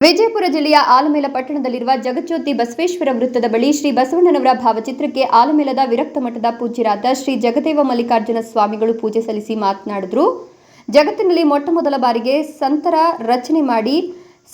ವಿಜಯಪುರ ಜಿಲ್ಲೆಯ ಆಲಮೇಲ ಪಟ್ಟಣದಲ್ಲಿರುವ ಜಗಜ್ಯೋತಿ ಬಸವೇಶ್ವರ ವೃತ್ತದ ಬಳಿ ಶ್ರೀ ಬಸವಣ್ಣನವರ ಭಾವಚಿತ್ರಕ್ಕೆ ಆಲಮೇಲದ ವಿರಕ್ತ ಮಠದ ಪೂಜ್ಯರಾದ ಶ್ರೀ ಜಗದೇವ ಮಲ್ಲಿಕಾರ್ಜುನ ಸ್ವಾಮಿಗಳು ಪೂಜೆ ಸಲ್ಲಿಸಿ ಮಾತನಾಡಿದ್ರು. ಜಗತ್ತಿನಲ್ಲಿ ಮೊಟ್ಟ ಮೊದಲ ಬಾರಿಗೆ ಸಂತರ ರಚನೆ ಮಾಡಿ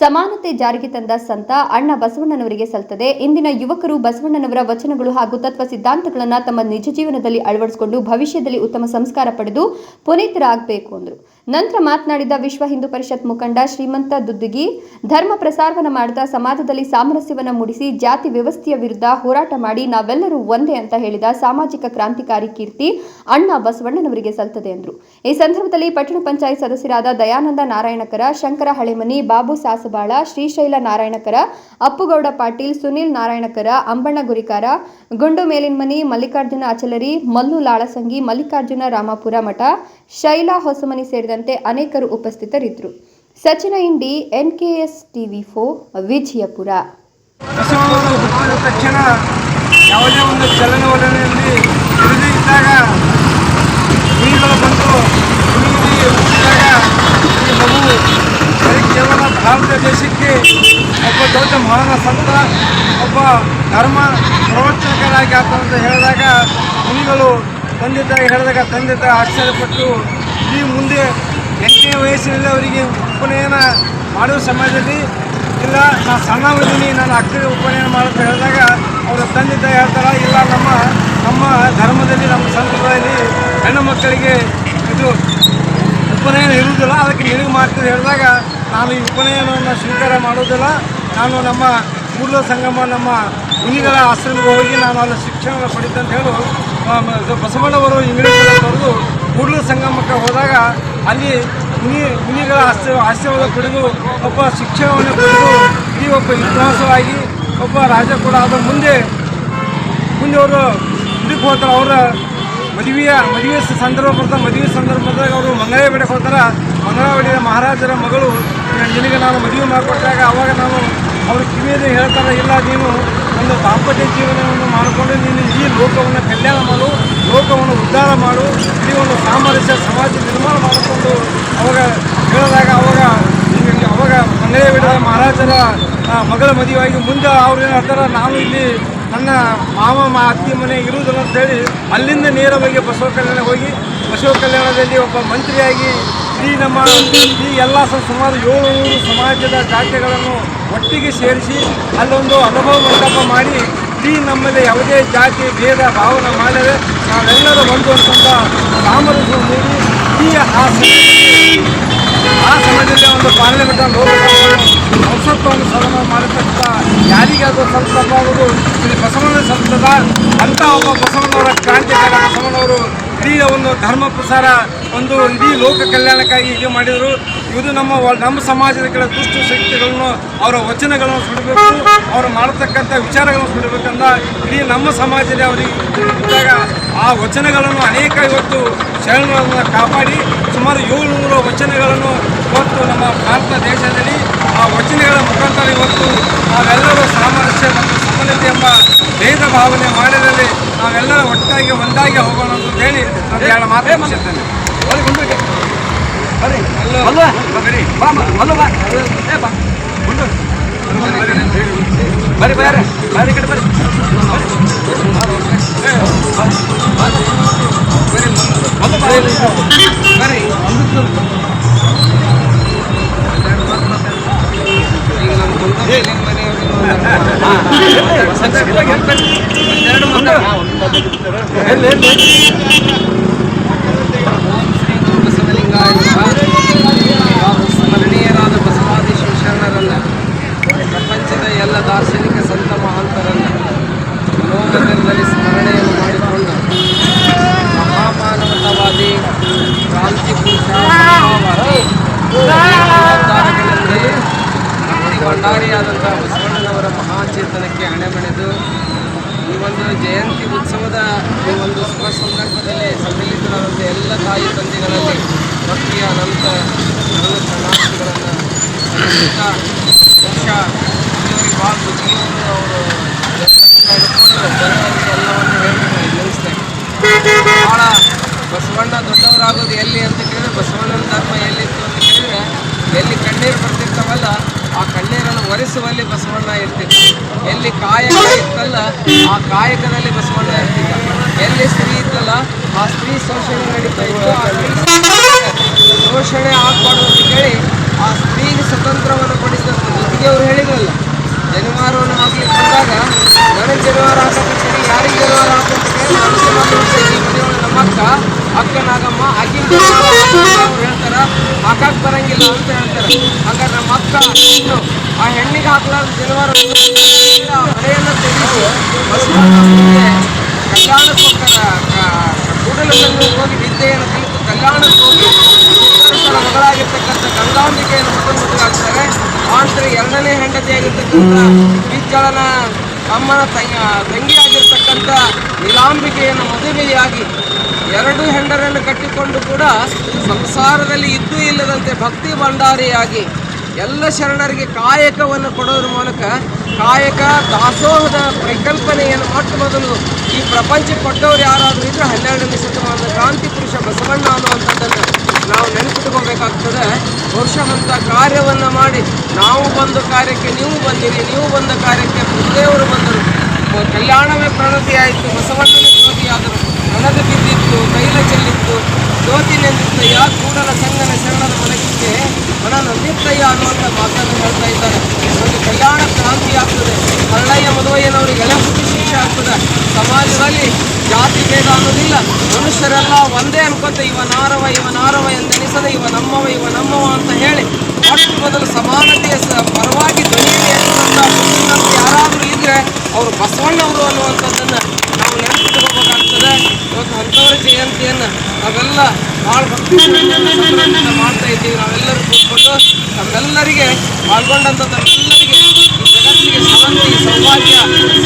ಸಮಾನತೆ ಜಾರಿಗೆ ತಂದ ಸಂತ ಅಣ್ಣ ಬಸವಣ್ಣನವರಿಗೆ ಸಲ್ತದೆ ಇಂದಿನ ಯುವಕರು ಬಸವಣ್ಣನವರ ವಚನಗಳು ಹಾಗೂ ತತ್ವ ಸಿದ್ಧಾಂತಗಳನ್ನು ತಮ್ಮ ನಿಜ ಜೀವನದಲ್ಲಿ ಅಳವಡಿಸಿಕೊಂಡು ಭವಿಷ್ಯದಲ್ಲಿ ಉತ್ತಮ ಸಂಸ್ಕಾರ ಪಡೆದು ಪುನೀತರಾಗಬೇಕು ಅಂದರು. ನಂತರ ಮಾತನಾಡಿದ ವಿಶ್ವ ಹಿಂದೂ ಪರಿಷತ್ ಮುಖಂಡ ಶ್ರೀಮಂತ ದುದ್ದುಗಿ, ಧರ್ಮ ಪ್ರಸಾರವನ್ನು ಮಾಡುತ್ತಾ ಸಮಾಜದಲ್ಲಿ ಸಾಮರಸ್ಯವನ್ನ ಮೂಡಿಸಿ ಜಾತಿ ವ್ಯವಸ್ಥೆಯ ವಿರುದ್ಧ ಹೋರಾಟ ಮಾಡಿ ನಾವೆಲ್ಲರೂ ಒಂದೇ ಅಂತ ಹೇಳಿದ ಸಾಮಾಜಿಕ ಕ್ರಾಂತಿಕಾರಿ ಕೀರ್ತಿ ಅಣ್ಣ ಬಸವಣ್ಣನವರಿಗೆ ಸಲ್ತದೆ ಎಂದರು ಈ ಸಂದರ್ಭದಲ್ಲಿ ಪಟ್ಟಣ ಪಂಚಾಯತ್ ಸದಸ್ಯರಾದ ದಯಾನಂದ ನಾರಾಯಣಕರ, ಶಂಕರ ಹಳೆಮನಿ, ಬಾಬು ಸಾಸಬಾಳ, ಶ್ರೀಶೈಲ ನಾರಾಯಣಕರ, ಅಪ್ಪುಗೌಡ ಪಾಟೀಲ್, ಸುನೀಲ್ ನಾರಾಯಣಕರ, ಅಂಬಣ್ಣ ಗುರಿಕಾರ, ಗುಂಡು ಮೇಲಿನ್ಮನಿ, ಮಲ್ಲಿಕಾರ್ಜುನ ಅಚಲರಿ ಮಲ್ಲು ಲಾಳಸಂಗಿ, ಮಲ್ಲಿಕಾರ್ಜುನ ರಾಮಾಪುರ ಮಠ, ಶೈಲಾ ಹೊಸಮನಿ ಸೇರಿದಂತೆ ಅನೇಕರು ಉಪಸ್ಥಿತರಿದ್ದರು ಸಚಿನ ಇಂಡಿ ಎನ್ಕೆಎಸ್ ಟಿವಿ ಫೋ ವಿಜಯಪುರ ಬಸವಣ್ಣವರು ಹುಟ್ಟಿದ ತಕ್ಷಣ ಯಾವುದೇ ಒಂದು ಚಲನವಲನೆಯಲ್ಲಿ ಹಿಡಿದು ಇದ್ದಾಗ ಕುರಿಗಳು ಬಂದು ಕುಣಿಗಿ ಹುಟ್ಟಿದಾಗ ಈ ಮಗು ಬರೀ ಕೇವಲ ಭಾರತ ದೇಶಕ್ಕೆ ಒಬ್ಬ ದೊಡ್ಡ ಮಹಾನ ಸಂತ ಒಬ್ಬ ಧರ್ಮ ಪ್ರವಚನಕಾರಾಗಿ ಆತ ಅಂತ ಹೇಳಿದಾಗ ಮುನಿಗಳು ತಂದೆ ತಾಯಿ ಹೇಳಿದಾಗ ತಂದೆ ತಾಯಿ ಆಶ್ಚರ್ಯಪಟ್ಟು ಈ ಮುಂದೆ ಎಂಟನೇ ವಯಸ್ಸಿನಲ್ಲಿ ಅವರಿಗೆ ಉಪನಯನ ಮಾಡುವ ಸಮಯದಲ್ಲಿ ಇಲ್ಲ, ನಾನು ಸಣ್ಣವಿದ್ದೀನಿ ನಾನು ಅಕ್ಕಿ ಉಪನಯನ ಮಾಡೋದು ಹೇಳಿದಾಗ ಅವರ ತಂದೆ ತಾಯಿ ಹೇಳ್ತಾರೆ, ಇಲ್ಲ ನಮ್ಮ ನಮ್ಮ ಧರ್ಮದಲ್ಲಿ, ನಮ್ಮ ಸಂಪ್ರದಾಯದಲ್ಲಿ ಹೆಣ್ಣು ಮಕ್ಕಳಿಗೆ ಇದು ಉಪನಯನ ಇರುವುದಿಲ್ಲ, ಅದಕ್ಕೆ ನಿನಗೆ ಮಾಡ್ತೀನಿ ಹೇಳಿದಾಗ ನಾನು ಈ ಉಪನಯನವನ್ನು ಸ್ವೀಕಾರ ಮಾಡೋದಿಲ್ಲ ನಾನು ನಮ್ಮ ಕೂಡಲ ಸಂಗಮ, ನಮ್ಮ ಮುನಿಗಳ ಆಶ್ರಮಕ್ಕೆ ಹೋಗಿ ನಾನು ಅಲ್ಲಿ ಶಿಕ್ಷಣ ಪಡಿತಂತ ಹೇಳು. ಬಸವಣ್ಣವರು ಇಂಗ್ಲೀಷಲ್ಲಿ ಬರೆದು ಕೂಡಲ ಸಂಗಮಕ್ಕೆ ಹೋದಾಗ ಅಲ್ಲಿ ಮುನಿ, ಮುನಿಗಳ ಆಸ್ತಿ ಆಸ್ತಿವಾದ ಕುಡಿದು ಒಬ್ಬ ಶಿಕ್ಷಣವನ್ನು ಕುಡಿದು ಈ ಒಬ್ಬ ವಿದ್ವಾಂಸವಾಗಿ ಒಬ್ಬ ರಾಜ ಕೂಡ ಅದರ ಮುಂದೆ ಮುಂದೆ ಅವರು ಇದಕ್ಕೆ ಹೋಗ್ತಾರೆ. ಅವರ ಮದುವೆಯ ಮದುವೆ ಸಂದರ್ಭ ಬರ್ತಾರೆ ಮದುವೆ ಸಂದರ್ಭದಾಗ ಅವರು ಮಂಗಳ ಬೆಡಕ್ಕೆ ಹೋಗ್ತಾರೆ. ಮಂಗಳಾವಳಿಯ ಮಹಾರಾಜರ ಮಗಳು, ನಿನಗೆ ನಾನು ಮದುವೆ ಮಾಡಿಕೊಟ್ಟಾಗ ಅವಾಗ ನಾನು ಅವ್ರ ಕಿವಿಯಲ್ಲಿ ಹೇಳ್ತಾರೆ, ಇಲ್ಲ, ನೀನು ಒಂದು ದಾಂಪತ್ಯ ಜೀವನವನ್ನು ಮಾಡಿಕೊಂಡು ನೀನು ಈ ಲೋಕವನ್ನು ಕಲ್ಯಾಣ ಮಾಡು, ಲೋಕವನ್ನು ಉದ್ಧಾರ ಮಾಡು ಇಡೀ ಒಂದು ಸಾಮರಸ್ಯ ಸಮಾಜ ನಿರ್ಮಾಣ ಮಾಡಿಕೊಂಡು ಅವಾಗ ಹೇಳಿದಾಗ ಅವಾಗ ಅವಾಗ ಮನೆಯ ಬಿಡದ ಮಹಾರಾಜರ ಮಗಳ ಮದುವೆಯಾಗಿ ಮುಂದೆ ಅವ್ರು ಏನು ಹೇಳ್ತಾರೆ, ನಾನು ಇಲ್ಲಿ ನನ್ನ ಮಾವ ಮಾ, ಅತ್ತಿ ಮನೆ ಇರುವುದಿಲ್ಲ ಅಂತೇಳಿ ಅಲ್ಲಿಂದ ನೇರವಾಗಿ ಬಸವ ಕಲ್ಯಾಣ ಹೋಗಿ, ಬಸವ ಕಲ್ಯಾಣದಲ್ಲಿ ಒಬ್ಬ ಮಂತ್ರಿಯಾಗಿ ಈ ನಮ್ಮ ಈ ಎಲ್ಲ ಸುಮಾರು ಏಳುನೂರು ಸಮಾಜದ ಜಾತಿಗಳನ್ನು ಒಟ್ಟಿಗೆ ಸೇರಿಸಿ ಅಲ್ಲೊಂದು ಅನುಭವ ಮಂಟಪ ಮಾಡಿ ಈ ನಮ್ಮಲ್ಲಿ ಯಾವುದೇ ಜಾತಿ, ಭೇದ, ಭಾವನೆ ಮಾಡದೆ ನಾವೆಲ್ಲರೂ ಅಂತ ಸಾಮರಸ್ಯ ನೀಡಿ ಈ ಆ ಆ ಸಮಯದಲ್ಲಿ ಒಂದು ಪಾರ್ಲಿಮೆಂಟ್ ಸಂಸತ್ತನ್ನು ಸದನ ಮಾಡತಕ್ಕಂಥ ಯಾರಿಗಾದರೂ ಆಗುವುದು ಇಲ್ಲಿ ಬಸವಣ್ಣ ಸಂಸದ ಅಂತ ಒಬ್ಬ ಬಸವಣ್ಣವರ ಕ್ರಾಂತಿಕಾರ ಬಸವಣ್ಣವರು ಇಡೀ ಒಂದು ಧರ್ಮ ಪ್ರಸಾರ ಒಂದು ಇಡೀ ಲೋಕ ಕಲ್ಯಾಣಕ್ಕಾಗಿ ಇದು ಮಾಡಿದರು. ಇದು ನಮ್ಮ ನಮ್ಮ ಸಮಾಜದ ಕೆಲವು ದುಷ್ಟು ಶಕ್ತಿಗಳನ್ನು, ಅವರ ವಚನಗಳನ್ನು ಸುಡಬೇಕು, ಅವರು ಮಾಡತಕ್ಕಂಥ ವಿಚಾರಗಳನ್ನು ಸುಡಬೇಕಂತ ಇಡೀ ನಮ್ಮ ಸಮಾಜದಲ್ಲಿ ಅವರಿಗೆ ಇದ್ದಾಗ ಆ ವಚನಗಳನ್ನು ಅನೇಕ ಇವತ್ತು ಶರಣಗಳನ್ನು ಕಾಪಾಡಿ, ಸುಮಾರು ಏಳುನೂರು ವಚನಗಳನ್ನು ಇವತ್ತು ನಮ್ಮ ಭಾರತ ದೇಶದಲ್ಲಿ ಆ ವಚನಗಳ ಮುಖಾಂತರ ಇವತ್ತು ನಾವೆಲ್ಲರೂ ಸಾಮರಸ್ಯ ಮತ್ತು ಸಮಾನತೆ ಎಂಬ ಭೇದ ಭಾವನೆ ಮಾಡಿದಲ್ಲಿ ನಾವೆಲ್ಲರೂ ಒಟ್ಟಾಗಿ ಒಂದಾಗಿ ಹೋಗೋಣ ಅಂತ ಹೇಳಿ ನಾನು ಎರಡು ಮಾತು ಬರ್ರಿ ಬರೀ ಕಡೆ ಬರ್ರಿ ಬರ್ರಿ ಎರಡು ಮುಂದೆ ಎಲ್ಲಿ ಎಲ್ಲಿ ಬಸವಲಿಂಗಾಯ ಹಾಗೂ ಸ್ಮರಣೀಯರಾದ ಬಸವಾದಿ ಶಿವಶರಣರನ್ನ ಪ್ರಪಂಚದ ಎಲ್ಲ ದಾರ್ಶನಿಕ ಸಂತ ಮಹಾಂತರನ್ನ ಮನೋಮಂದಿರದಲ್ಲಿ ಸ್ಮರಣೆಯನ್ನು ಮಾಡಿಕೊಂಡು ಮಹಾಮಾನವತಾವಾದಿ ಕ್ರಾಂತಿ ಪುರುಷ ಮಹಾವಾದಿ ಜವಾಬ್ದಾರಿಗಳಲ್ಲಿ ಅತಿ ಭಂಡಾರಿಯಾದಂಥ ಬಸವಣ್ಣನವರ ಮಹಾಚೇತನಕ್ಕೆ ಹಣೆಮಣಿದು ಈ ಒಂದು ಜಯಂತಿ ಉತ್ಸವದ ಈ ಒಂದು ಶುಭ ಸಂದರ್ಭದಲ್ಲಿ ಸಮ್ಮಿಲಿತರಾದಂಥ ಎಲ್ಲ ತಾಯಿ ತಂದೆಗಳಲ್ಲಿ ಭಕ್ತಿಯ ಅನಂತ ಪ್ರಣಾಮಗಳನ್ನು ಬಹುಶಃ ಭಾಳ ಬುದ್ಧಿಯವರು ಅವರು ಎಲ್ಲವನ್ನು ಬಸವಣ್ಣ ದೊಡ್ಡವರಾಗೋದು ಎಲ್ಲಿ ಅಂತ ಕೇಳಿದ್ರೆ ಬಸವಣ್ಣನ ಧರ್ಮ ಎಲ್ಲಿತ್ತು ಅಂತ ಕೇಳಿದ್ರೆ ಎಲ್ಲಿ ಕಣ್ಣೀರು ಬರ್ತಿರ್ತಾವಲ್ಲ ಆ ಕಣ್ಣೀರನ್ನು ಒರೆಸುವಲ್ಲಿ ಬಸವಣ್ಣ ಇರ್ತಿದ್ದ. ಎಲ್ಲಿ ಕಾಯಕ ಇತ್ತಲ್ಲ, ಆ ಕಾಯಕದಲ್ಲಿ ಬಸವಣ್ಣ ಇರ್ತಿದ್ದ. ಎಲ್ಲಿ ಸ್ತ್ರೀ ಇತ್ತಲ್ಲ, ಆ ಸ್ತ್ರೀ ಶೋಷಣೆ ನಡೀತಾ ಇತ್ತು. ಆ ಶೋಷಣೆ ಆಗ್ಬಾರ್ದು ಅಂತ ಆ ಸ್ತ್ರೀಗೆ ಸ್ವತಂತ್ರವನ್ನು ಕೊಡಿಸಿದಂತ ಜೊತೆಗೆ ಅವ್ರು ಹೇಳಿದ್ರಲ್ಲ. ಜನಿವಾರವನ್ನು ಹಾಕ್ಲಿಕ್ಕೆ ಬಂದಾಗ, ನನಗೆ ಜನಿವಾರ ಅಕ್ಕ ನಾಗಮ್ಮ ಅಕ್ಕಿ ಹೇಳ್ತಾರ ಹಾಕಕ್ ಬರಂಗಿಲ್ಲ ಅಂತ ಹೇಳ್ತಾರೆ. ಹಾಗಾದ್ರೆ ನಮ್ಮ ಅಕ್ಕ ಹೆಣ್ಣು ಆ ಹೆಣ್ಣಿಗೆ ಹಾಕ್ಲಾರ್ದ ಜನವಾರ ಮನೆಯನ್ನ ತೆಗೆದು ಬಸವಣ್ಣನಿಗೆ ಕಲ್ಯಾಣಕ್ಕೆ ಹೋಗ್ತಾರ ಕೂಡಲಲ್ಲಿ ಹೋಗಿ ವಿದ್ಯೆಯನ್ನು ಕಲಿತು ಕಲ್ಯಾಣಕ್ಕೆ ಹೋಗಿ ಮಗಳಾಗಿರ್ತಕ್ಕಂಥ ಗಂಗಾಂಬಿಕೆಯನ್ನು ಮಕ್ಕಳು ಮದುವೆಯಾಗ್ತಾರೆ ಆನಂತರ ಎರಡನೇ ಹೆಂಡತಿಯಾಗಿರ್ತಕ್ಕಂಥ ಬಿಜ್ಜಳನ ಅಮ್ಮನ ತಂಗಿ ತಂಗಿಯಾಗಿರ್ತಕ್ಕಂಥ ನೀಲಾಂಬಿಕೆಯನ್ನು ಮದುವೆಯಾಗಿ ಎರಡು ಹೆಂಡರನ್ನು ಕಟ್ಟಿಕೊಂಡು ಕೂಡ ಸಂಸಾರದಲ್ಲಿ ಇದ್ದೂ ಇಲ್ಲದಂತೆ ಭಕ್ತಿ ಭಂಡಾರಿಯಾಗಿ ಎಲ್ಲ ಶರಣರಿಗೆ ಕಾಯಕವನ್ನು ಕೊಡೋದ್ರ ಮೂಲಕ ಕಾಯಕ ದಾಸೋಹದ ಪರಿಕಲ್ಪನೆಯನ್ನು ಮೊಟ್ಟ ಮೊದಲು ಈ ಪ್ರಪಂಚ ಕೊಟ್ಟವರು ಯಾರಾದರೂ ಇದ್ರೆ ಹನ್ನೆರಡನೇ ಶತಮಾನದ ಕ್ರಾಂತಿ ಪುರುಷ ಬಸವಣ್ಣ ಅನ್ನುವಂಥದ್ದನ್ನು ನಾವು ನೆನಪಿಟ್ಕೋಬೇಕಾಗ್ತದೆ. ಬಹುಶಃ ಕಾರ್ಯವನ್ನು ಮಾಡಿ ನಾವು ಬಂದ ಕಾರ್ಯಕ್ಕೆ ನೀವು ಬಂದಿರಿ, ನೀವು ಬಂದ ಕಾರ್ಯಕ್ಕೆ ಗುರುದೇವರು ಬಂದರು. ಕಲ್ಯಾಣವೇ ಪ್ರಣತಿಯಾಯಿತು ಬಸವಣ್ಣನ ಜ್ಯೋತಿಯಾದರು ನನಗೆ ಬಿದ್ದಿತ್ತು, ಕೈಲ ಚೆಲ್ಲಿತ್ತು. ಜ್ಯೋತಿ ಯಾ ಕೂಡಲ ಸಂಗನ ಶರಣರ ಮನಕ್ಕೆ ಮನ ನಂದಿತ್ತಯ್ಯ ಅನ್ನುವಂಥ ಮಾತನ್ನು ಹೇಳ್ತಾ ಇದ್ದಾರೆ. ಒಂದು ಕಲ್ಯಾಣ ಕ್ರಾಂತಿ ಆಗ್ತದೆ. ಹರಳಯ್ಯ ಹುಟ್ಟಿ ಶಿಕ್ಷೆ ಆಗ್ತದೆ. ಸಮಾಜದಲ್ಲಿ ಜಾತಿ ಭೇದ ಅನ್ನೋದಿಲ್ಲ. ಮನುಷ್ಯರೆಲ್ಲ ಒಂದೇ ಅನ್ಕೊಂತ ಇವ ನಾರವ ಇವ ನಾರವ ಎಂದೆನಿಸದೆ ಇವ ನಮ್ಮವ ಇವ ನಮ್ಮವ ಅಂತ ಹೇಳಿ ಮೊಟ್ಟ ಮೊದಲು ಸಮಾನತೆಯ ಪರವಾಗಿ ಮುಂದಿನಂತೆ ಯಾರಾದರೂ ಇದ್ರೆ ಅವರು ಬಸವಣ್ಣವರು ಅನ್ನುವಂಥದ್ದನ್ನು ನಾವು ನೆನಪಿಟ್ಕೋಬೇಕಾಗ್ತದೆ ಇವತ್ತು ಅಂಥವರ ಜಯಂತಿಯನ್ನು ನಾವೆಲ್ಲ ಭಾಳ ಭಕ್ತಿ ಮಾಡ್ತಾ ಇದ್ದೀವಿ ನಾವೆಲ್ಲರೂ ಕೂತ್ಕೊಂಡು ನಮ್ಮೆಲ್ಲರಿಗೆ ಪಾಲ್ಗೊಂಡಂಥ ನಮ್ಮೆಲ್ಲರಿಗೆ ಜಗತ್ತಿಗೆ ಶಾಂತಿ ಸೌಭಾಗ್ಯ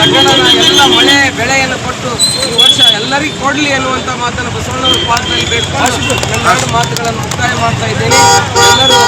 ಸಕಲನ ಎಲ್ಲ ಮಳೆ ಬೆಳೆಯನ್ನು ಕೊಟ್ಟು ಈ ವರ್ಷ ಎಲ್ಲರಿಗೂ ಕೊಡಲಿ ಅನ್ನುವಂಥ ಮಾತನ್ನು ಬಸವಣ್ಣನ ಪಾತ್ರದಲ್ಲಿ ಬೇಡ್ಕೊಂಡು ಎರಡು ಮಾತುಗಳನ್ನು ಮುಕ್ತಾಯ ಮಾಡ್ತಾ ಇದ್ದೇನೆ. ಎಲ್ಲರೂ